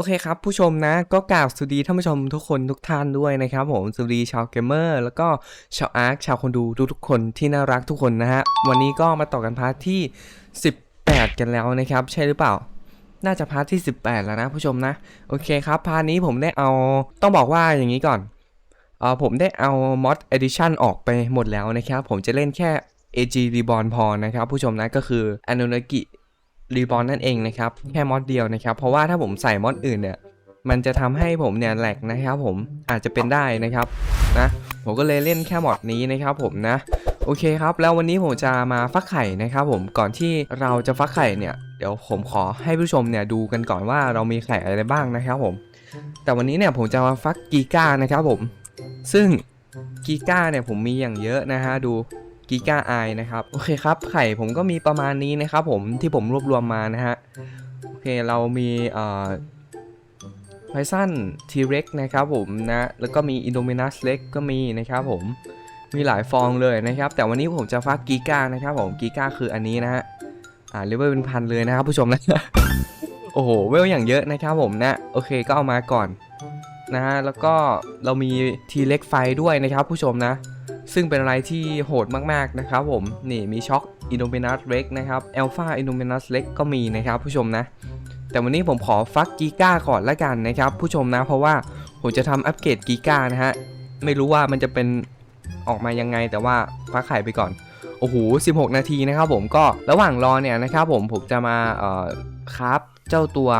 อเคครับผู้ชมนะก็กล่าวสวัสดีท่านผู้ชมทุกคนทุกท่านด้วยนะครับผมสวัสดีชาวเกมเมอร์แล้วก็ชาวอาร์คชาวคนดูทุกๆคนที่น่ารักทุกคนนะฮะวันนี้ก็มาต่อกันพาร์ทที่ 18 กันแล้วนะครับ ใช่หรือเปล่า น่าจะพาร์ทที่ 18 แล้วนะผู้ชมนะโอเคครับพาร์ทนี้ผมได้เอาต้องบอกว่าอย่างนี้ก่อนเออผมได้เอา mod edition ออกไปหมดแล้วนะครับ ผมจะเล่นแค่ AG Reborn พอนะครับผู้ชมนะก็คือ a n o n a g i รีบอ n นั่นเองนะครับแค่มอดเดียวนะครับ เพราะว่าถ้าผมใส่มอดอื่นเนี่ยมันจะทำให้ผมเนี่ยแหลกนะครับผมอาจจะเป็นได้นะครับนะผมก็เลยเล่นแค่มอดนี้นะครับผมนะโอเคครับ แล้ววันนี้ผมจะมาฟักไข่นะครับผมก่อนที่เราจะฟักไข่เนี่ยเดี๋ยวผมขอให้ผู้ชมเนี่ยดูกันก่อนว่าเรามีไข่อะไรบ้างนะครับผม แต่วันนี้เนี่ยผมจะมาฟักกีก้านะครับผม ซึ่งกีก้าเนี่ยผมมีอย่างเยอะนะฮะดู กิก้าไอนะครับ โอเคครับ ไข่ผมก็มีประมาณนี้นะครับผมที่ผมรวบรวมมานะฮะ โอเค เรามีเอ่อไพซันทีเร็กนะครับผมนะ แล้วก็มีอินโดมินัสเล็กก็มีนะครับผม มีหลายฟองเลยนะครับ แต่วันนี้ผมจะฟักกีก้านะครับผม กีก้าคืออันนี้นะฮะ อ่าเลเวลเป็นพันเลยนะครับผู้ชมนะ โอ้โห เวลอย่างเยอะนะครับผมนะ โอเค ก็เอามาก่อนนะฮะ แล้วก็เรามีทีเล็กไฟด้วยนะครับผู้ชมนะ ซึ่งเป็นอะไรที่โหดมาก ๆ นะครับผม นี่มีช็อคอินโดมินัสเล็กนะครับเอลฟาอินโดมินัสเล็กก็มีนะครับผู้ชมนะ แต่วันนี้ผมขอฟักกีก้าก่อนละกันนะครับผู้ชมนะ เพราะว่าผมจะทำอัปเกรดกีก้านะฮะ ไม่รู้ว่ามันจะเป็นออกมายังไงแต่ว่าฟักไข่ไปก่อน โอ้โห 16 นาทีนะครับผมก็ระหว่างรอเนี่ยนะครับผมผมจะมาเอ่อคราฟเจ้าตัว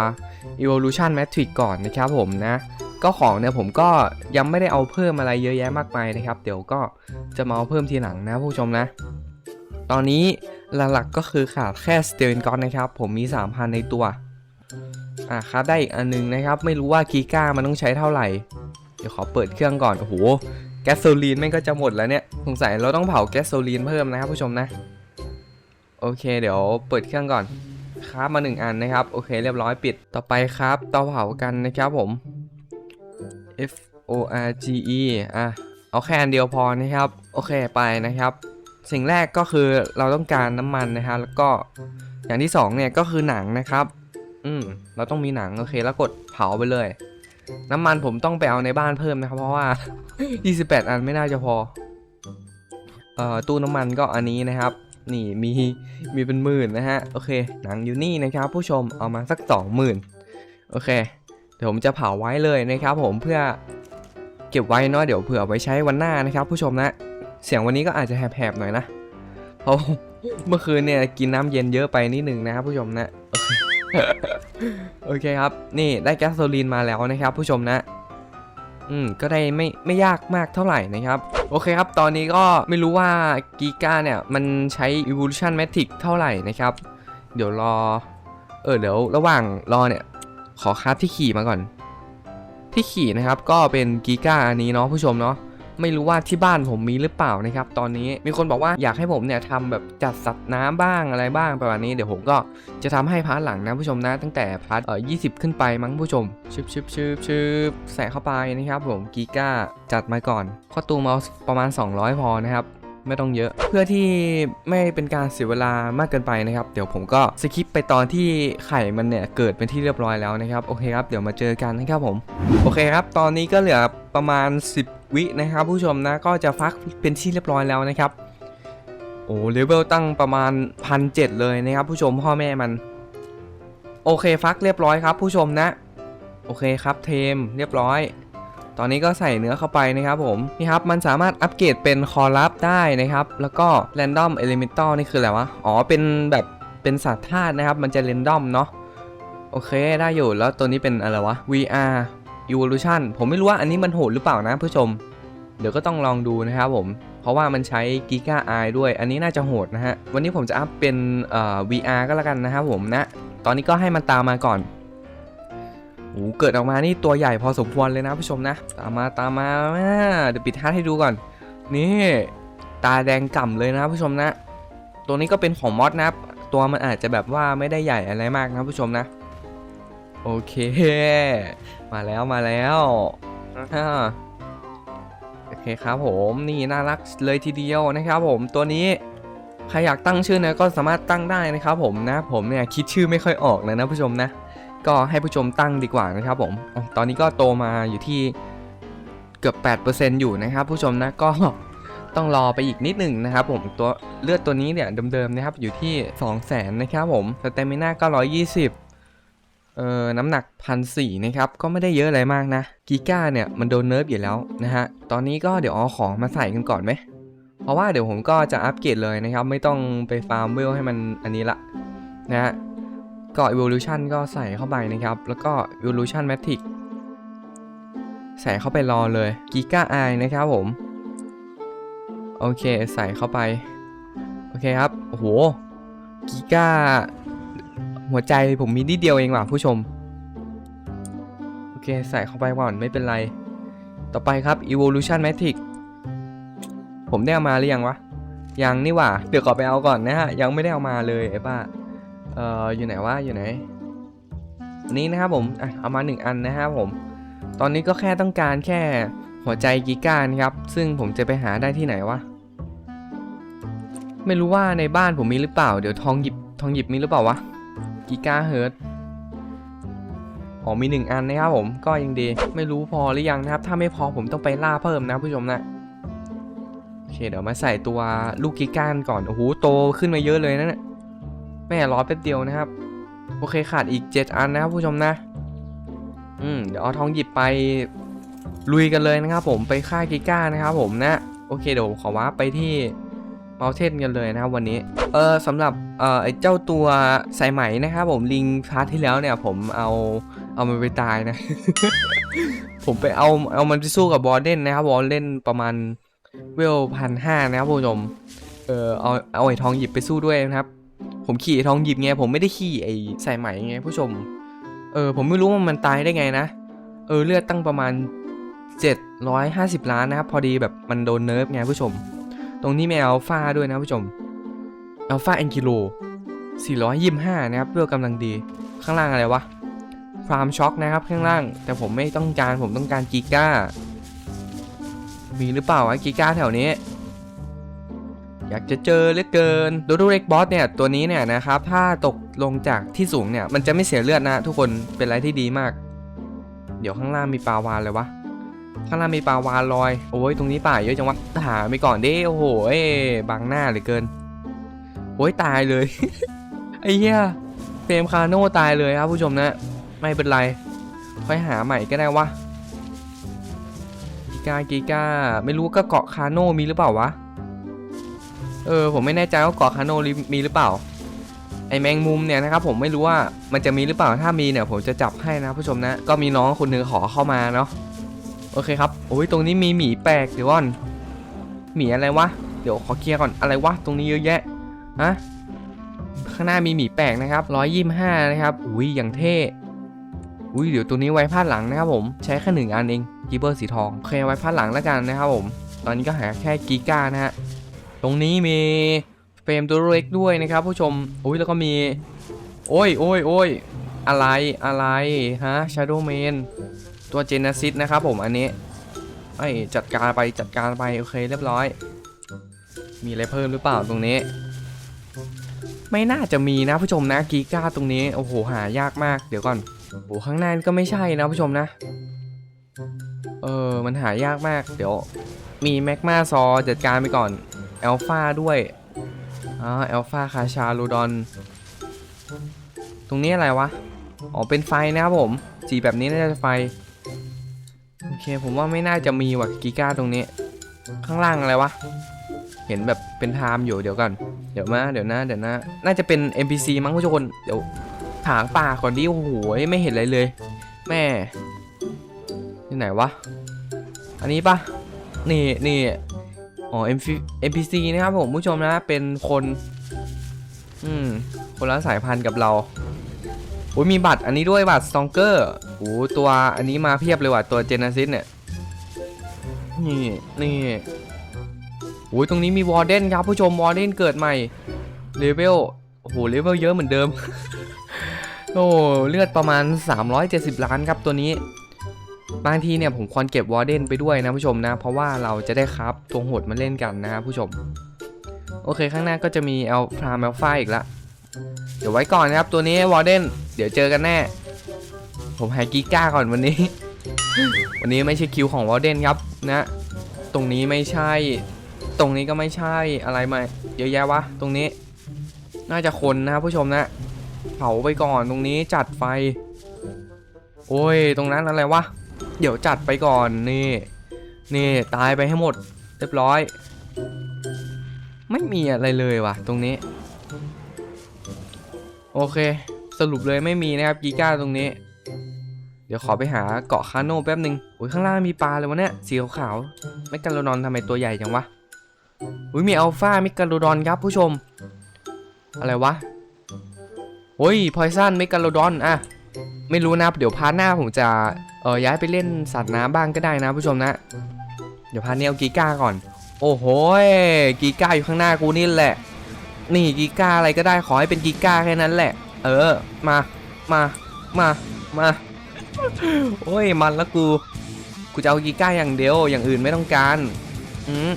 Evolution Matrix ก่อนนะครับผมนะก็ของเนี่ยผมก็ยังไม่ได้เอาเพิ่มอะไรเยอะแยะมากมายนะครับ เดี๋ยวก็ จะมาเอาเพิ่มทีหลังนะผู้ชมนะ ตอนนี้หลักๆก็คือขาดแค่สเต e นก้อนนะครับ ผมมี 3,000 ในตัว อะครับได้อีกอันนึงนะครับ ไม่รู้ว่ากีก้ามันต้องใช้เท่าไหร่ เดี๋ยวขอเปิดเครื่องก่อน โอ้โห แก๊สโซลีนแม่งก็จะหมดแล้วเนี่ย สงสัยเราต้องเผาแก๊สโซลีนเพิ่มนะครับผู้ชมนะ โอเค เดี๋ยวเปิดเครื่องก่อน ครับมาหนึ่งอันนะครับ โอเค เรียบร้อยปิด ต่อไปครับ เตาเผากันนะครับผม F O R G E อะ เอาแค่อันเดียวพอนะครับ โอเคไปนะครับ สิ่งแรกก็คือเราต้องการน้ำมันนะฮะแล้วก็อย่างที่สองเนี่ยก็คือหนังนะครับ อืมเราต้องมีหนังโอเคแล้วกดเผาไปเลย น้ำมันผมต้องไปเอาในบ้านเพิ่มนะครับ เพราะว่า 28 อันไม่น่าจะพอเอ่อตู้น้ำมันก็อันนี้นะครับ นี่มีมีเป็นหมื่นนะฮะโอเค หนังอยู่นี่นะครับ ผู้ชมเอามาสัก 20,000โอเคเดี๋ยวผมจะเผาไว้เลยนะครับ ผมเพื่อเก็บไว้เนาะเดี๋ยวเผื่อไว้ใช้วันหน้านะครับ ผู้ชมนะ เสียงวันนี้ก็อาจจะแหบๆหน่อยนะ เพราะเมื่อคืนเนี่ยกินน้ำเย็นเยอะไปนิดหนึ่งนะครับผู้ชมนะ โอเคครับ นี่ได้แก๊สโซลีนมาแล้วนะครับ ผู้ชมนะ อืมก็ได้ไม่ไม่ยากมากเท่าไหร่นะครับ โอเคครับ ตอนนี้ก็ไม่รู้ว่ากีกาเนี่ย มันใช้ evolution matrix เท่าไหร่นะครับ เดี๋ยวรอ เออเดี๋ยวระหว่างรอเนี่ย ขอคัดที่ขี่มาก่อน ที่ขี่นะครับก็เป็นกีก้าอันนี้เนาะผู้ชมเนาะ ไม่รู้ว่าที่บ้านผมมีหรือเปล่านะครับตอนนี้มีคนบอกว่าอยากให้ผมเนี่ยทำแบบจัดสัตว์น้ำบ้างอะไรบ้างประมาณนี้เดี๋ยวผมก็จะทำให้พาร์ทหลังนะผู้ชมนะตั้งแต่พาร์ทเอ่อยีขึ้นไปมั้งผู้ชมชึบชึบชึบชึบใส่เข้าไปนะครับผมกีก้าจัดมาก่อนข้อตูมเอาประมาณ 200 พอนะครับ ไม่ต้องเยอะ เพื่อที่ไม่เป็นการเสียเวลามากเกินไปนะครับ เดี๋ยวผมก็สคิปไปตอนที่ไข่มันเนี่ยเกิดเป็นที่เรียบร้อยแล้วนะครับ โอเคครับ เดี๋ยวมาเจอกันนะครับผม โอเคครับ ตอนนี้ก็เหลือประมาณ 10 วินะครับ ผู้ชมนะ ก็จะฟักเป็นที่เรียบร้อยแล้วนะครับ โอ้เลเวลตั้งประมาณพันเเลยนะครับ ผู้ชมพ่อแม่มัน โอเคฟักเรียบร้อยครับ ผู้ชมนะ โอเคครับเทมเรียบร้อย ตอนนี้ก็ใส่เนื้อเข้าไปนะครับผมนี่ครับมันสามารถอัปเกรดเป็นคอลับได้นะครับ แล้วก็ Random Elemental นี่คืออะไรวะอ๋อเป็นแบบเป็นสัตว์ธาตุนะครับ มันจะ Random เนาะโอเคได้อยู่แล้วตัวนี้เป็นอะไรวะ VR Evolution ผมไม่รู้ว่าอันนี้มันโหดหรือเปล่านะผู้ชม เดี๋ยวก็ต้องลองดูนะครับผม เพราะว่ามันใช้ Giga Eye ด้วย อันนี้น่าจะโหดนะฮะ วันนี้ผมจะอัพเป็น VR ก็แล้วกันนะครับผมนะ ตอนนี้ก็ให้มันตามมาก่อน โอ้โหเกิดออกมานี่ตัวใหญ่พอสมควรเลยนะผู้ชมนะ ตามมาตามมาอ่าเดี๋ยวปิดฮาร์ดให้ดูก่อน นี่ ตาแดงก่ำเลยนะผู้ชมนะ ตัวนี้ก็เป็นของมอสนะครับตัวมันอาจจะแบบว่าไม่ได้ใหญ่อะไรมากนะผู้ชมนะ โอเค มาแล้วมาแล้วอ่าโอเคครับผมนี่น่ารักเลยทีเดียวนะครับผมตัวนี้ใครอยากตั้งชื่อเนี่ยก็สามารถตั้งได้นะครับผมนะ ผมเนี่ยคิดชื่อไม่ค่อยออกเลยนะผู้ชมนะ ก็ให้ผู้ชมตั้งดีกว่านะครับผม ตอนนี้ก็โตมาอยู่ที่เกือบ 8%อยู่นะครับ ผู้ชมนะก็ต้องรอไปอีกนิดหนึ่งนะครับผมตัวเลือดตัวนี้เนี่ยเดิมๆนะครับอยู่ที่ 2 0 0แสนนะครับผมสเตมิน่าก็120 เอ่อน้ำหนักพันสี่นะครับก็ไม่ได้เยอะอะไรมากนะกีก้าเนี่ยมันโดนเนิร์ฟอยู่แล้วนะฮะตอนนี้ก็เดี๋ยวเอาของมาใส่กันก่อนไหมเพราะว่าเดี๋ยวผมก็จะอัปเกรดเลยนะครับ ไม่ต้องไปฟาร์มเวลให้มันอันนี้ละนะฮะ ก็ evolution ก็ใส่เข้าไปนะครับ แล้วก็ evolution matrix ใส่เข้าไปรอเลยกีก้าไอนะครับผม โอเคใส่เข้าไป โอเคครับ โอ้โหกีก้าหัวใจผมมีนิดเดียวเองว่ะผู้ชม โอเคใส่เข้าไปก่อนไม่เป็นไร ต่อไปครับ evolution matrix ผมได้เอามาหรือยังวะ ยังนี่หว่า เดี๋ยวขอไปเอาก่อนนะฮะ ยังไม่ได้เอามาเลยไอ้ป้า เอ่ออยู่ไหนวะอยู่ไหน นี้นะครับผมอะเอามาหนึ่งอันนะครับผม ตอนนี้ก็แค่ต้องการแค่หัวใจกิก้านะครับ ซึ่งผมจะไปหาได้ที่ไหนวะไม่รู้ว่าในบ้านผมมีหรือเปล่า เดี๋ยวทองหยิบทองหยิบมีหรือเปล่าวะกิก้าเฮิร์ตอ๋อมีหนึ่งอันนะครับผมก็ยังดี ไม่รู้พอหรือยังนะครับ ถ้าไม่พอผมต้องไปล่าเพิ่มนะผู้ชมนะโอเคเดี๋ยวมาใส่ตัวลูกกิก้านก่อนโอ้โหโตขึ้นมาเยอะเลยนะเนี่ย แม่รอแป๊บเดียวนะครับ โอเคขาดอีก 7 อันนะครับผู้ชมนะ อืมเดี๋ยวเอาทองหยิบไปลุยกันเลยนะครับ ผมไปฆ่ากิก้านะครับ ผมนะ โอเคเดี๋ยวขอว่าไปที่เมาเทนกันเลยนะครับวันนี้ เออสำหรับเออไอเจ้าตัวสายไหมนะครับผมลิงพาร์ทที่แล้วเนี่ย ผมเอาเอามันไปตายนะ ผมไปเอาเอามันไปสู้กับบอลเดนนะครับบอลเดนประมาณเวลพันห้านะครับผู้ชม เออเอาเอาไอ้ทองหยิบไปสู้ด้วยนะครับ ผมขี่ทองหยิบไงผมไม่ได้ขี่ไอ้สายไหมไงผู้ชม เออผมไม่รู้ว่ามันตายได้ไงนะ เออเลือดตั้งประมาณ 750 ล้านนะครับพอดีแบบมันโดนเนิร์ฟไงผู้ชม ตรงนี้มีอัลฟาด้วยนะผู้ชมอัลฟาแองกิโล425 นะครับเลือดกำลังดีข้างล่างอะไรวะฟาร์มช็อกนะครับข้างล่าง แต่ผมไม่ต้องการผมต้องการกีก้ามีหรือเปล่าวะกีก้าแถวนี้ อยากจะเจอเหลือเกินโดโดเร็กบอสเนี่ยตัวนี้เนี่ยนะครับ ถ้าตกลงจากที่สูงเนี่ย มันจะไม่เสียเลือดนะ ทุกคนเป็นอะไรที่ดีมาก เดี๋ยวข้างล่างมีปลาวานเลยวะข้างล่างมีปลาวานลอย โอ้ยตรงนี้ป่าเยอะจังวะหาไปก่อนดิโอ้โหเอ้บังหน้าเหลือเกินโอ้ยตายเลยไอ้เหี้ยเฟรมคาโน่ตายเลยครับผู้ชมนะ ไม่เป็นไร ค่อยหาใหม่ก็ได้วะกีกากีกาไม่รู้ก็เกาะคาโน่มีหรือเปล่าวะ เออผมไม่แน่ใจว่าเกาะคาโนมีหรือเปล่า ไอแมงมุมเนี่ยนะครับผมไม่รู้ว่ามันจะมีหรือเปล่าถ้ามีเนี่ยผมจะจับให้นะผู้ชมนะก็มีน้องคนหนึงขอเข้ามาเนาะโอเคครับโอ้ยตรงนี้มีหมีแปลกเดี๋ยวก่อนหมีอะไรวะเดี๋ยวขอเคลียร์ก่อนอะไรวะตรงนี้เยอะแยะฮะข้างหน้ามีหมีแปลกนะครับ125นะครับอุ้ยอย่างเท่อุ้ยเดี๋ยวตัวนี้ไว้พาดหลังนะครับผมใช้แค่หนึ่งอันเองกีเบอร์สีทองโอเคไว้พาดหลังแล้วกันนะครับผม ตอนนี้ก็หาแค่กีก้านะฮะ ตรงนี้มีเฟรมตัวเล็กด้วยนะครับผู้ชมอุ้ยแล้วก็มี โอ้ยโอ้ยโอ้ยอะไรอะไรฮะ Shadow Man ตัวเจน e ซิสนะครับผมอันนี้ไอจัดการไปจัดการไปโอเคเรียบร้อย มีอะไรเพิ่มหรือเปล่าตรงนี้ ไม่น่าจะมีนะผู้ชมนะกีก้าตรงนี้โอ้โหหายากมากเดี๋ยวก่อนโอ้ข้างหน้านี่ก็ไม่ใช่นะผู้ชมนะ เออมันหายากมากเดี๋ยว มีแมกมาซอจัดการไปก่อน แอลฟาด้วยอ่าแอลฟาคาชาลูดอน ตรงนี้อะไรวะ อ๋อ เป็นไฟนะครับผม สีแบบนี้น่าจะไฟ โอเค ผมว่าไม่น่าจะมีว่ะกิก้าตรงนี้ ข้างล่างอะไรวะ เห็นแบบเป็นไทม์อยู่เดี๋ยวก่อนเดี๋ยวมาเดี๋ยวนะเดี๋ยวนะ น่าจะเป็น NPC มั้งทุกคน เดี๋ยวถางป่าก่อนดิ โอ้โห ไม่เห็นอะไรเลย แม่ที่ไหนวะ อันนี้ปะนี่นี่ อ๋อ MP NPC นะครับผมผู้ชมนะเป็นคน อืม คนละสายพันธุ์กับเราโอ้ยมีบัตรอันนี้ด้วยบัตรสตองเกอร์โอ้ตัวอันนี้มาเพียบเลยว่ะตัวเจน e ซิสเนี่ย นี่นี่โอ้ยตรงนี้มีวอร์เดนครับผู้ชมวอร์เดนเกิดใหม่เลเวลโอ้โหเลเวลเยอะเหมือนเดิม โอ้เลือดประมาณ 370 ล้านครับตัวนี้ บางทีเนี่ยผมควรเก็บวอร์เดนไปด้วยนะผู้ชมนะ เพราะว่าเราจะได้ครับตัวโหดมาเล่นกันนะครับผู้ชม โอเคข้างหน้าก็จะมีเอลพรามเอลฟาอีกละเดี๋ยวไว้ก่อนนะครับตัวนี้วอร์เดนเดี๋ยวเจอกันแน่ ผมหากีก้าก่อนวันนี้ วันนี้ไม่ใช่คิวของวอลเดนครับนะ ตรงนี้ไม่ใช่ ตรงนี้ก็ไม่ใช่อะไรมาเยอะแยะวะตรงนี้ น่าจะคนนะครับผู้ชมนะ เผาไปก่อนตรงนี้จัดไฟ โอ้ยตรงนั้นอะไรวะ เดี๋ยวจัดไปก่อนนี่ นี่ตายไปให้หมด เรียบร้อย ไม่มีอะไรเลยว่ะ ตรงนี้ โอเค สรุปเลยไม่มีนะครับกีก้าตรงนี้ เดี๋ยวขอไปหาเกาะคาโน่แป๊บหนึ่งโอ้ยข้างล่างมีปลาเลยวะเนี่ยสีขาวๆแมกกาโลดอนทำไมตัวใหญ่จังวะอุ้ยมีอัลฟามกกาโลดอนครับผู้ชม อะไรวะโอ้ยพอยซันเมกาโลดอนอะไม่รู้นะเดี๋ยวพาร์ทหน้าผมจะ เออย้ายไปเล่นสัตว์น้ำบ้างก็ได้นะผู้ชมนะ เดี๋ยวพาร์ทนี้เอากีก้าก่อน โอ้โหยกีก้าอยู่ข้างหน้ากูนี่แหละ นี่กีก้าอะไรก็ได้ขอให้เป็นกีก้าแค่นั้นแหละ เออมามามามาโอ้ยมันละกูกูจะเอากีก้าอย่างเดียวอย่างอื่นไม่ต้องการอืม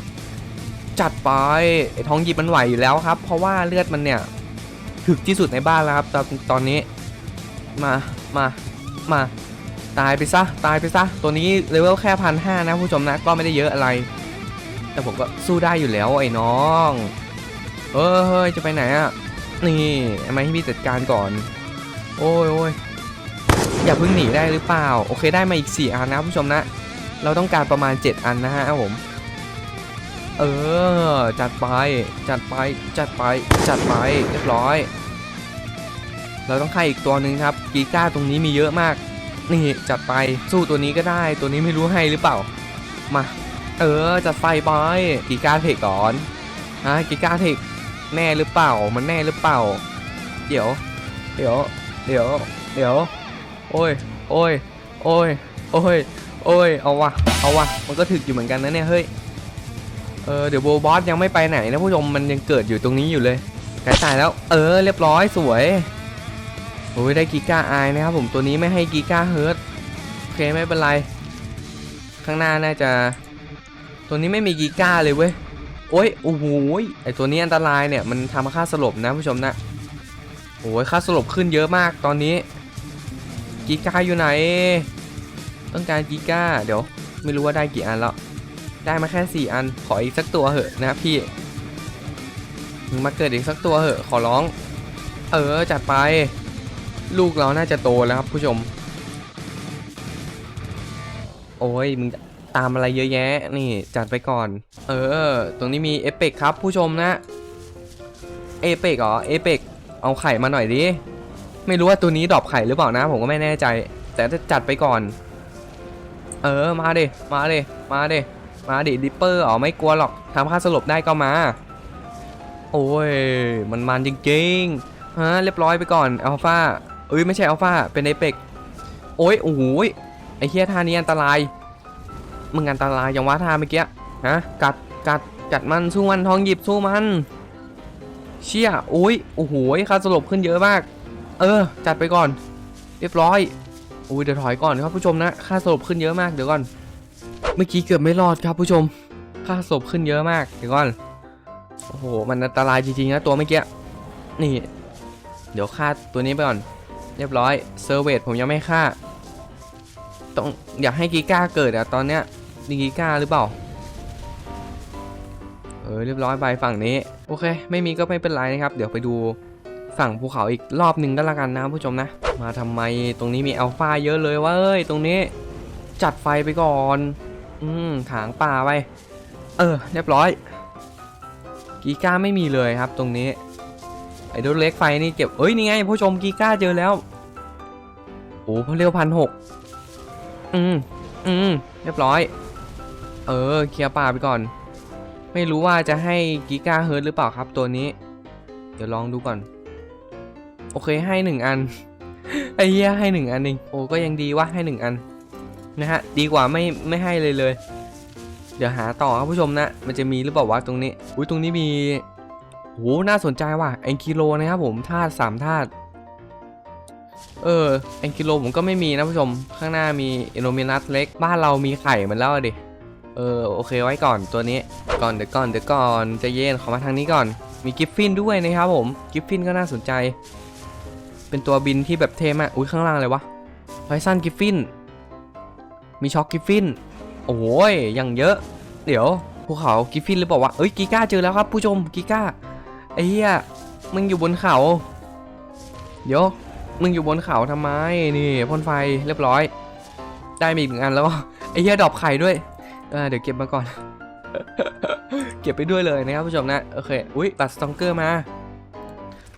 จัดไปไอ้ท้องหยิบมันไหวอยู่แล้วครับ เพราะว่าเลือดมันเนี่ยถึกที่สุดในบ้านแล้วครับตอนตอนนี้ มามามา ตายไปซะ ตายไปซะ ตัวนี้เลเวลแค่พันห้านะผู้ชมนะ ก็ไม่ได้เยอะอะไร แต่ผมก็สู้ได้อยู่แล้วไอ้น้องเอ้ยเฮ้ยจะไปไหนอะนี่ทำไมให้พี่จัดการก่อน โอ้ยโอ้ยอย่าเพิ่งหนีได้หรือเปล่า โอเคได้มาอีก 4 อันนะผู้ชมนะ เราต้องการประมาณ 7 อันนะฮะผม เออ จัดไป จัดไป จัดไป จัดไป เรียบร้อย เราต้องฆ่าอีกตัวหนึ่งครับ กีก้าตรงนี้มีเยอะมาก นี่จัดไปสู้ตัวนี้ก็ได้ตัวนี้ไม่รู้ให้หรือเปล่า มา เออจัดไฟไปกีก้าเทคก่อนฮะกีก้าเทคแน่หรือเปล่า มันแน่หรือเปล่า เดี๋ยว เดี๋ยว เดี๋ยว เดี๋ยว โอ้ย โอ้ย โอ้ย โอ้ย โอ้ย เอาวะ เอาวะ มันก็ถึกอยู่เหมือนกันนะเนี่ย เฮ้ย เออ เดี๋ยวโบบอสยังไม่ไปไหนนะผู้ชม มันยังเกิดอยู่ตรงนี้อยู่เลยกล้ตายแล้ว เออ เรียบร้อย สวย โอ้ยได้กีก้าอายนะครับผมตัวนี้ไม่ให้กีก้าเฮิร์ตโอเคไม่เป็นไร ข้างหน้าน่าจะ ตัวนี้ไม่มีกีก้าเลยเว้ยโอ้ยโอ้โหยไอตัวนี้อันตรายเนี่ยมันทำค่าสลบนะผู้ชมนะโอ้ยค่าสลบขึ้นเยอะมากตอนนี้กีก้าอยู่ไหน ต้องการกีก้าเดี๋ยว ไม่รู้ว่าได้กี่อันแล้วได้มาแค่ 4 อันขออีกสักตัวเหอะนะพี่มึงมาเกิดอีกสักตัวเหอะขอร้อง เออจัดไป ลูกเราน่าจะโตแล้วครับผู้ชม โอ้ยมึงตามอะไรเยอะแยะ นี่จัดไปก่อน เออ ตรงนี้มีเอเปกครับผู้ชมนะ เอเปกเหรอ เอเปกเอาไข่มาหน่อยดิ ไม่รู้ว่าตัวนี้ดรอปไข่หรือเปล่านะ ผมก็ไม่แน่ใจ แต่จะจัดไปก่อน เออ มาเดมาเดมาเดมาเดิดิปเปอร์อ๋อไม่กลัวหรอกทำค่าสลบได้ก็มา โอ้ย มันมันจริงๆฮะเรียบร้อยไปก่อนอัลฟา อ้ยไม่ใช่อัลฟาเป็นเอเปกโอ้ยโอ้โหยไอเฮียท่านี้อันตรายมึงอันตรายอย่างว่าท่าเมื่อกี้ฮะกัดกัดกัดมันสู้มันทองหยิบสู้มันเชี่ยโอ้ยโอ้โหยค่าสลบขึ้นเยอะมาก เออ จัดไปก่อน เรียบร้อยโอ้ยเดี๋ยวถอยก่อนครับผู้ชมนะค่าสลบขึ้นเยอะมากเดี๋ยวก่อน เมื่อกี้เกือบไม่รอดครับผู้ชมค่าสลบขึ้นเยอะมากเดี๋ยวก่อนโอ้โหมันอันตรายจริงๆนะตัวเมื่อกี้นี่ เดี๋ยวฆ่าตัวนี้ไปก่อน เรียบร้อยเซอร์เวทผมยังไม่ฆ่าต้องอยากให้กีก้าเกิดอะตอนเนี้ยมีกีก้าหรือเปล่า เออเรียบร้อยไปฝั่งนี้ โอเค ไม่มีก็ไม่เป็นไรนะครับ เดี๋ยวไปดูฝั่งภูเขาอีกรอบหนึ่งก็แล้วกันนะผู้ชมนะ มาทำไมตรงนี้มีอัลฟาเยอะเลยวะเอ้ยตรงนี้ จัดไฟไปก่อน อืมถางป่าไป เออ เรียบร้อย กีก้าไม่มีเลยครับตรงนี้ ไอ้ดูเล็กไฟนี่เก็บเอ้ยนี่ไงผู้ชมกีก้าเจอแล้วโอ้เร็วพันหกอืมอืมเรียบร้อย เออเคลียร์ป่าไปก่อน ไม่รู้ว่าจะให้กิก้าเฮิร์ตหรือเปล่าครับตัวนี้ เดี๋ยวลองดูก่อน โอเคให้หนึ่งอัน ไอ้เหี้ยให้หนึ่งอันเองโอ้ก็ยังดีว่าให้หนึ่งอันนะฮะดีกว่าไม่ไม่ให้เลยเลย เดี๋ยวหาต่อครับผู้ชมนะ มันจะมีหรือเปล่าวะตรงนี้อุ้ยตรงนี้มี โหน่าสนใจว่ะเอ็นกิโลนะครับผมธาตุสามธาตุเออเอ็นกิโลผมก็ไม่มีนะผู้ชม ข้างหน้ามีเอโนเมนัสเล็ก บ้านเรามีไข่เหมือนแล้วดิ เออโอเคไว้ก่อนตัวนี้ ก่อนเดี๋ยวก่อนเดี๋ยวก่อนจะเย็นขอมาทางนี้ก่อน มีกิฟฟินด้วยนะครับผม กิฟฟินก็น่าสนใจ เป็นตัวบินที่แบบเท่มาก อุ้ยข้างล่างเลยวะไพซันกิฟฟิน มีช็อกกิฟฟิน โอ้ยยังเยอะ เดี๋ยวภูเขากิฟฟินหรือเปล่าวะเอ้ยกีก้าเจอแล้วครับผู้ชมกีก้า ไอ้เหี้ยมึงอยู่บนเขา เดี๋ยว มึงอยู่บนเขาทำไม นี่พ่นไฟเรียบร้อย ได้มาอีกหนึ่งอันแล้ว ไอ้เหี้ยดอกไข่ด้วยเเดี๋ยวเก็บมาก่อน เก็บไปด้วยเลยนะครับผู้ชมนะ โอเค อุ้ยบัตรสตองเกอร์มา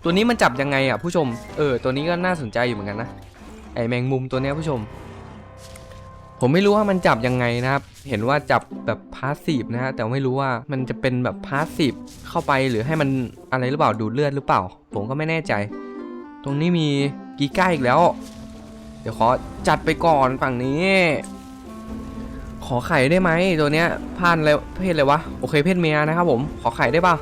ตัวนี้มันจับยังไงอะผู้ชม เออ ตัวนี้ก็น่าสนใจอยู่เหมือนกันนะ ไอแมงมุมตัวเนี้ยผู้ชม ผมไม่รู้ว่ามันจับยังไงนะครับ เห็นว่าจับแบบพาสซีฟนะฮะแต่ไม่รู้ว่ามันจะเป็นแบบพาสซีฟเข้าไปหรือให้มันอะไรหรือเปล่าดูดเลือดหรือเปล่า ผมก็ไม่แน่ใจ ตรงนี้มีกีก้าอีกแล้ว เดี๋ยวขอจัดไปก่อนฝั่งนี้ ขอไข่ได้ไหมตัวเนี้ยพันแล้วเพศอะไรวะโอเคเพศเมียนะครับผมขอไข่ได้ป่ะ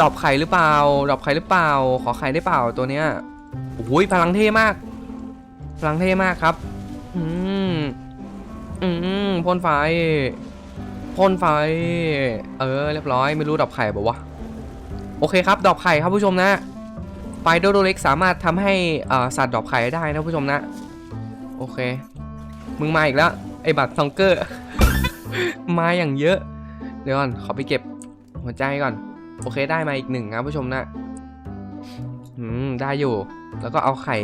ดอปไข่หรือเปล่า ดอปไข่หรือเปล่า ขอไข่ได้เปล่าตัวเนี้ยโอ้ยพลังเท่มากพลังเท่มากครับ อืม อืมพ่นไฟพ่นไฟ เออ เรียบร้อย ไม่รู้ดอปไข่บอกวะโอเคครับ ดอปไข่ครับผู้ชมนะไฟโดโดเล็กสามารถทำให้สัตว์ดอปไข่ได้นะผู้ชมนะ โอเค มึงมาอีกแล้ว ไอ้บัตรซองเกอร์ มาอย่างเยอะ เดี๋ยวก่อน ขอไปเก็บหัวใจก่อน โอเคได้มาอีกหนึ่งครับผู้ชมนะ อืม ได้อยู่ แล้วก็เอาไข่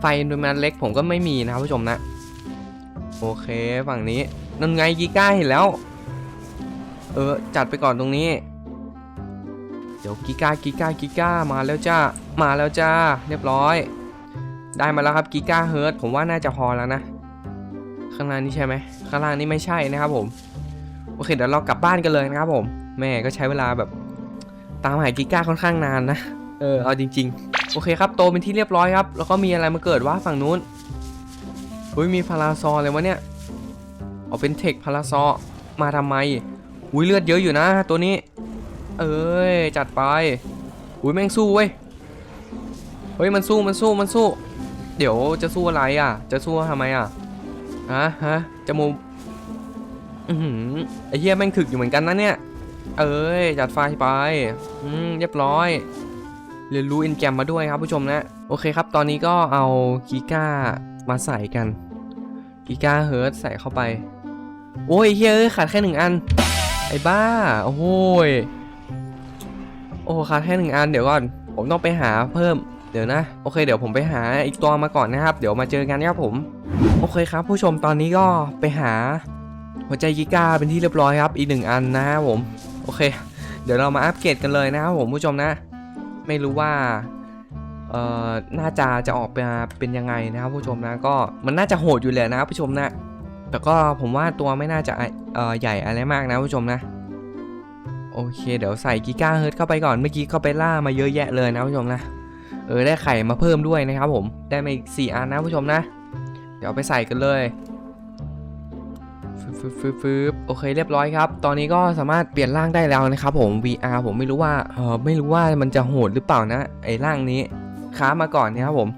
ไฟดยมันเล็กผมก็ไม่มีนะครับผู้ชมนะ โอเคฝั่งนี้นั่นไงกีก้าเห็นแล้ว เออจัดไปก่อนตรงนี้ เดี๋ยวกีก้ากีก้ากีก้ามาแล้วจ้ามาแล้วจ้าเรียบร้อย ได้มาแล้วครับกีก้าเฮิร์ตผมว่าน่าจะพอแล้วนะ ข้างล่างนี่ใช่ไหมข้างล่างนี่ไม่ใช่นะครับผมโอเคเดี๋ยวเรากลับบ้านกันเลยนะครับผม แม่ก็ใช้เวลาแบบตามหากิก้าค่อนข้างนานนะเออเอาจริง ๆ โอเคครับโตเป็นที่เรียบร้อยครับ แล้วก็มีอะไรมาเกิดวะฝั่งนู้น เฮ้ยมีพาราซอเลยวะเนี่ยเอาเป็นเทคพาราซอมาทำไมอุ้ยเลือดเยอะอยู่นะตัวนี้ เอ้ยจัดไปอุ้ยแม่งสู้เว้ยเฮ้ยมันสู้มันสู้มันสู้ เดี๋ยวจะสู้อะไรอะ จะสู้ทำไมอะฮะฮะจมูกอือไอ้เหี้ยแม่งถึกอยู่เหมือนกันนะเนี่ย เอ้ยจัดไฟไปอืมเรียบร้อยเรียนรู้อินแกรมมาด้วยครับผู้ชมนะ โอเคครับ ตอนนี้ก็เอากีก้ามาใส่กัน กีกาเฮิร์ตใส่เข้าไป โอ้ยเฮ้ยขาดแค่หนึ่งอัน ไอ้บ้า โอ้ย โอ้ขาดแค่หนึ่งอันเดี๋ยวก่อน ผมต้องไปหาเพิ่ม เดี๋ยวนะ โอเคเดี๋ยวผมไปหาอีกตัวมาก่อนนะครับ เดี๋ยวมาเจอกันครับผม โอเคครับ ผู้ชมตอนนี้ก็ไปหา หัวใจกิกาเป็นที่เรียบร้อยครับ อีกหนึ่งอันนะครับผม โอเค เดี๋ยวเรามาอัปเกรดกันเลยนะครับผมผู้ชมนะ ไม่รู้ว่า น้าจาจะออกมาเป็นยังไงนะครับผู้ชมนะก็มันน่าจะโหดอยู่เลยนะครับผู้ชมนะแต่ก็ผมว่าตัวไม่น่าจะใหญ่อะไรมากนะผู้ชมนะโอเค เดี๋ยวใส่กิก้าเฮิร์ตเข้าไปก่อนเมื่อกี้เข้าไปล่ามาเยอะแยะเลยนะผู้ชมนะเออได้ไข่มาเพิ่มด้วยนะครับผมได้มาอีก4อันนะผู้ชมนะ เดี๋ยวไปใส่กันเลยฟึบฟึบฟึบฟึบโอเคเรียบร้อยครับ ตอนนี้ก็สามารถเปลี่ยนร่างได้แล้วนะครับผม VR ผมไม่รู้ว่าเออไม่รู้ว่ามันจะโหดหรือเปล่านะไอ้ร่างนี้ ค้ามาก่อนนะครับผม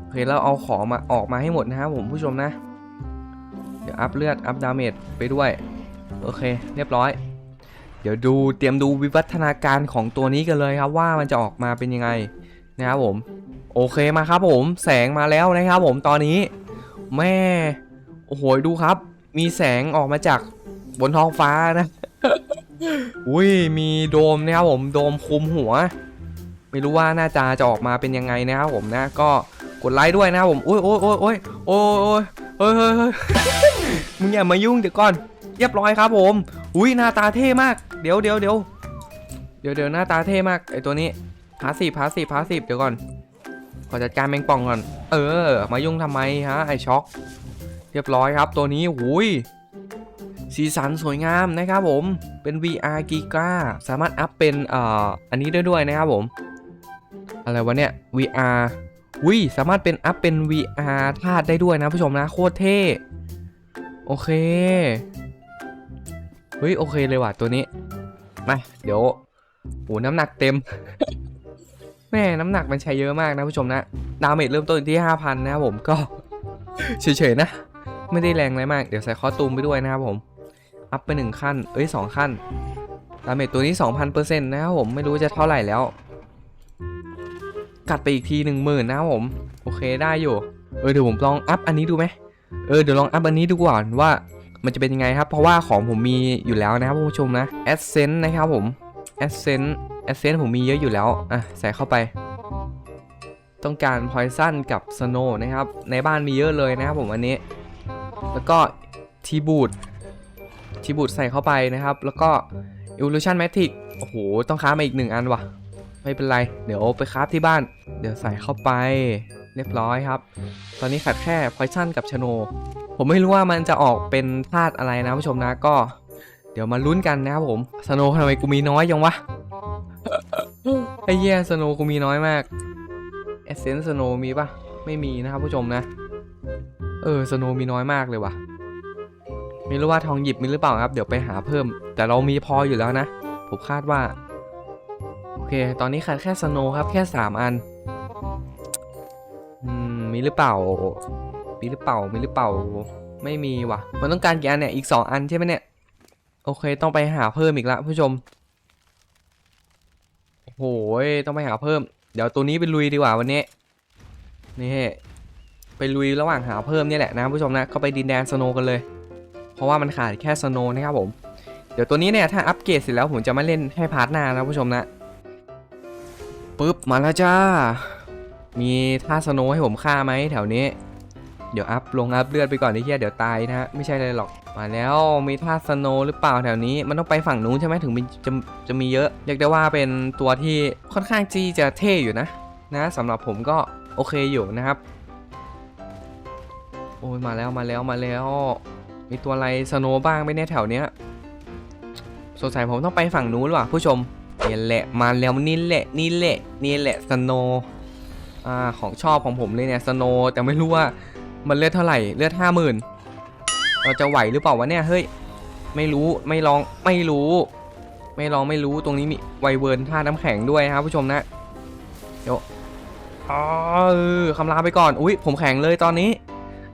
โอเคเราเอาของมาออกมาให้หมดนะครับผมผู้ชมนะ เดี๋ยวอัพเลือดอัพดาเมจไปด้วยโอเค เรียบร้อย เดี๋ยวดูเตรียมดูวิวัฒนาการของตัวนี้กันเลยครับว่ามันจะออกมาเป็นยังไงนะครับผมโอเคมาครับผมแสงมาแล้วนะครับผมตอนนี้ แม่โอ้โหดูครับ มีแสงออกมาจากบนท้องฟ้านะอุ้ยมีโดมนะครับผมโดมคุมหัว ไม่รู้ว่าหน้าจาจะออกมาเป็นยังไงนะครับผมนะ ก็กดไลค์ด้วยนะครับผมโอ้ยโอ้ยโอ้ยโอ้ยโอ้ยโอ้ยเฮ้ยเฮ้ยเฮ้ยมึงอย่ามายุ่งเดี๋ยวก่อนเรียบร้อยครับผม อุ้ยหน้าตาเท่มาก เดี๋ยวเดี๋ยวเดี๋ยวเดี๋ยวเดี๋ยวหน้าตาเท่มากไอตัวนี้พาสซีพาสซีพาสซีเดี๋ยวก่อน ขอจัดการแมงป่องก่อน เออ มายุ่งทำไมฮะไอช็อก เรียบร้อยครับตัวนี้หุยสีสันสวยงามนะครับผม เป็น VR Giga สามารถอัพเป็นอ่ออันนี้ได้ด้วยนะครับผม อะไรวะเนี่ย VR อุ้ยสามารถเป็นอัพเป็น VR ธาตุได้ด้วยนะผู้ชมนะโคตรเท่โอเคเฮ้ยโอเคเลยว่ะตัวนี้มาเดี๋ยวโหน้ำหนักเต็ม แม่น้ำหนักมันใช้เยอะมากนะผู้ชมนะดาเมจเริ่มต้นที่ 5,000 นะครับผมก็เฉยๆนะ ไม่ได้แรงอะไรมาก เดี๋ยวใส่คอตูมไปด้วยนะครับผม อัพไปหนึ่งขั้น เอ้ยสองขั้นดาเมจตัวนี้ 2,000%นะครับผมไม่รู้จะเท่าไหร่แล้ว กัดไปอีกที10,000นะครับผม โอเคได้อยู่ เออเดี๋ยวผมลองอัพอันนี้ดูไหมเออเดี๋ยวลองอัพอันนี้ดูก่อนว่ามันจะเป็นยังไงครับ เพราะว่าของผมมีอยู่แล้วนะครับผู้ชมนะ Essence นะครับผม Essence Essence ผมมีเยอะอยู่แล้ว อะ ใส่เข้าไป ต้องการ Poison กับ Snow นะครับ ในบ้านมีเยอะเลยนะครับผมอันนี้ แล้วก็ทีบูดทีบูดใส่เข้าไปนะครับ แล้วก็ Evolution Matic โอ้โห ต้องค้ามาอีกหนึ่งอันว่ะ ไม่เป็นไร เดี๋ยวไปคราฟที่บ้าน เดี๋ยวใส่เข้าไป เรียบร้อยครับ ตอนนี้ขัดแค่ Poison กับ Snow ผมไม่รู้ว่ามันจะออกเป็นธาตุอะไรนะผู้ชมนะก็ เดี๋ยวมาลุ้นกันนะครับผม Snow ทำไมกูมีน้อยยังวะไอ้เหี้ย Snow กูมีน้อยมาก Essence Snow มีปะไม่มีนะครับผู้ชมนะ เออ Snow มีน้อยมากเลยว่ะไม่รู้ว่าทองหยิบมีหรือเปล่าครับ เดี๋ยวไปหาเพิ่ม แต่เรามีพออยู่แล้วนะ ผมคาดว่า เค ตอนนี้ขาดแค่สโนครับ แค่3อัน อืม มีหรือเปล่า มีหรือเปล่า มีหรือเปล่า ไม่มีว่ะ มันต้องการกี่อันเนี่ย อีก2อันใช่ไหมเนี่ย โอเค ต้องไปหาเพิ่มอีกละผู้ชม โอ้โห ต้องไปหาเพิ่ม เดี๋ยวตัวนี้ไปลุยดีกว่าวันนี้ นี่ไปลุยระหว่างหาเพิ่มเนี่ยแหละนะผู้ชมนะเขาไปดินแดนสโนกันเลย เพราะว่ามันขาดแค่สโนนะครับผม เดี๋ยวตัวนี้เนี่ยถ้าอัปเกรดเสร็จแล้วผมจะมาเล่นให้พาร์ทหน้านะผู้ชมนะ ปึ๊บมาแล้วจ้า มีท่าสโนให้ผมฆ่าไหมแถวนี้ เดี๋ยวอัพลงอัพเลือดไปก่อนที่เฮียเดี๋ยวตายนะฮะไม่ใช่เลยหรอกมาแล้วมีท่าสโนหรือเปล่าแถวนี้ มันต้องไปฝั่งนู้นใช่ไหมถึงจะจะมีเยอะเรียกได้ว่าเป็นตัวที่ค่อนข้างจีจะเท่อยู่นะนะสำหรับผมก็โอเคอยู่นะครับ โอ้ยมาแล้วมาแล้วมาแล้ว มีตัวอะไรสโนบ้างไหมเนี่ยแถวเนี้ยสงสัยผมต้องไปฝั่งนู้นหรือเปล่าผู้ชม นี่แหละมาแล้วนี่แหละนี่แหละนี่แหละสโนอ่าของชอบของผมเลยเนี่ยสโนแต่ไม่รู้ว่ามันเลือดเท่าไหร่เลือดห้าหมื่นเราจะไหวหรือเปล่าวะเนี่ยเฮ้ยไม่รู้ไม่ลองไม่รู้ ไม่ลองไม่รู้ตรงนี้มีไวเวิร์นท่าน้ำแข็งด้วยครับผู้ชมนะเดี๋ยวอ๋ออคำราไปก่อนอุ้ยผมแข็งเลยตอนนี้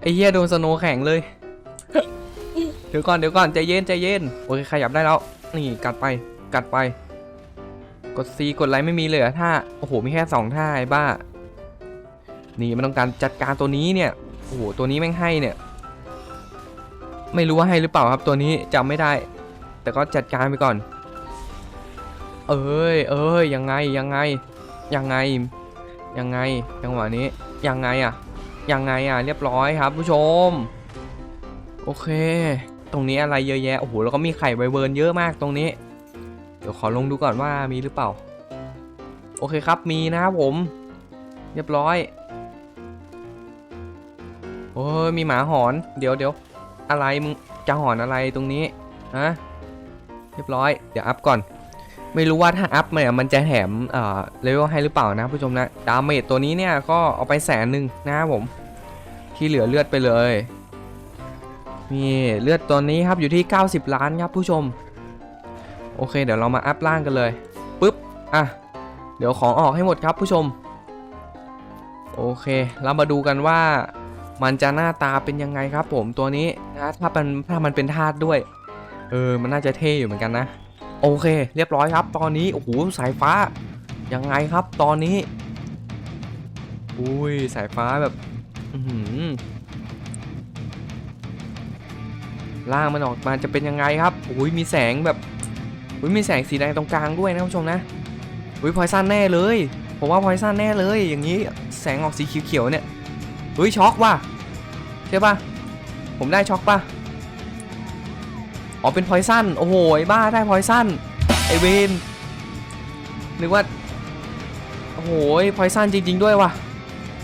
ไอ้เหี้ยโดนสโนแข็งเลยเดี๋ยวก่อนเดี๋ยวก่อนใจเย็นใจเย็นโอเคขยับได้แล้วนี่กัดไปกัดไป กด C กดไลค์ไม่มีเลยเหรอท่าโอ้โหมีแค่สองท่าไอ้บ้า นี่มันต้องการจัดการตัวนี้เนี่ยโอ้โหตัวนี้แม่งให้เนี่ย ไม่รู้ว่าให้หรือเปล่าครับตัวนี้จำไม่ได้ แต่ก็จัดการไปก่อน เอ้ยเอ้ยยังไงยังไงยังไงยังไงจังหวะนี้ยังไงอะยังไงอะเรียบร้อยครับ ผู้ชม โอเค ตรงนี้อะไรเยอะแยะโอ้โหแล้วก็มีไข่ไวเวิร์นเยอะมากตรงนี้ ดี๋ยวขอลงดูก่อนว่ามีหรือเปล่า โอเคครับมีนะครับผม เรียบร้อย โอ้ยมีหมาหอน เดี๋ยวเดี๋ยวอะไรมึงจะหอนอะไรตรงนี้ฮะเรียบร้อย เดี๋ยวอัพก่อน ไม่รู้ว่าถ้าอัพเนี่ยมันจะแถมเอ่อเลเวลให้หรือเปล่านะผู้ชมนะดาเมจตัวนี้เนี่ยก็เอาไปแสนหนึ่งนะครับผม ที่เหลือเลือดไปเลยนี่เลือดตัวนี้ครับอยู่ที่ 90 ล้านครับผู้ชม โอเค เดี๋ยวเรามาอัพล่างกันเลยปุ๊บอะเดี๋ยวของออกให้หมดครับผู้ชม โอเค เรามาดูกันว่า มันจะหน้าตาเป็นยังไงครับผมตัวนี้นะถ้ามันถ้ามันเป็นธาตุด้วย เออมันน่าจะเท่อยู่เหมือนกันนะ โอเค เรียบร้อยครับ ตอนนี้โอ้โหสายฟ้ายังไงครับตอนนี้อุ้ยสายฟ้าแบบอือหือล่างมันออกมาจะเป็นยังไงครับอุ้ยมีแสงแบบ อุ้ยมีแสงสีแดงตรงกลางด้วยนะผู้ชมนะอุ้ยพอยซันแน่เลย ผมว่าพอยซันแน่เลยอย่างนี้แสงออกสีเขียวๆเนี่ยอุ้ยช็อกว่ะใช่ปะผมได้ช็อกปะอ๋อเป็นพอยซันโอ้โหไอ้บ้าได้พอยซันไอเวนนึกว่าโอ้โหพอยซันจริง ๆด้วยว่ะ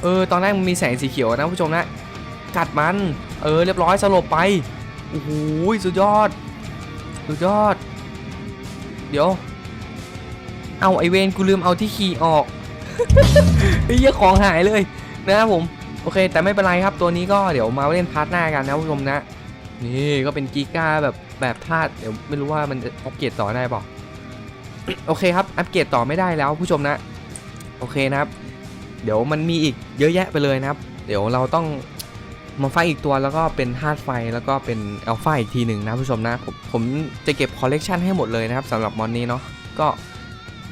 เออตอนแรกมันมีแสงสีเขียวนะผู้ชมนะกัดมัน เออ เรียบร้อยสลบไป โอ้โห สุดยอด สุดยอด เดี๋ยว เอาไอเวนกูลืมเอาที่ขี่ออกไอ้เหี้ยของหายเลยนะครับผม โอเค แต่ไม่เป็นไรครับตัวนี้ก็เดี๋ยวมาเล่นพาร์ทหน้ากันนะผู้ชมนะ นี่ก็เป็นกีก้าแบบแบบธาตุเดี๋ยวไม่รู้ว่ามันจะอัปเกรดต่อได้เปล่าโอเคครับ อัปเกรดต่อไม่ได้แล้วผู้ชมนะ โอเคนะครับ เดี๋ยวมันมีอีกเยอะแยะไปเลยนะครับ เดี๋ยวเราต้อง มาไฟอีกตัวแล้วก็เป็นธาตุไฟแล้วก็เป็นอัลฟาอีกทีหนึ่งนะผู้ชมนะผมผมจะเก็บคอลเลกชันให้หมดเลยนะครับสำหรับมอนนี้เนาะก็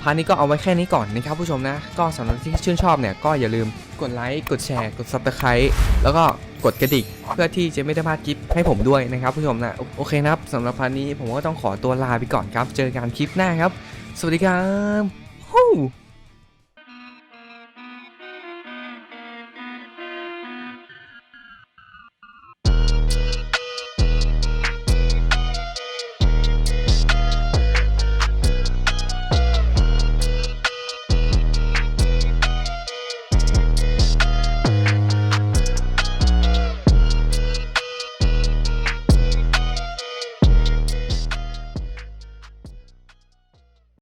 พาร์ทนี้ก็เอาไว้แค่นี้ก่อนนะครับผู้ชมนะ ก็สำหรับที่ชื่นชอบเนี่ยก็อย่าลืมกดไลค์กดแชร์กด subscribe แล้วก็กดกระดิ่งเพื่อที่จะไม่ได้พลาดคลิปให้ผมด้วยนะครับผู้ชมนะโอเคนะครับสำหรับพาร์ทนี้ผมก็ต้องขอตัวลาไปก่อนครับ เจอกันคลิปหน้าครับ สวัสดีครับ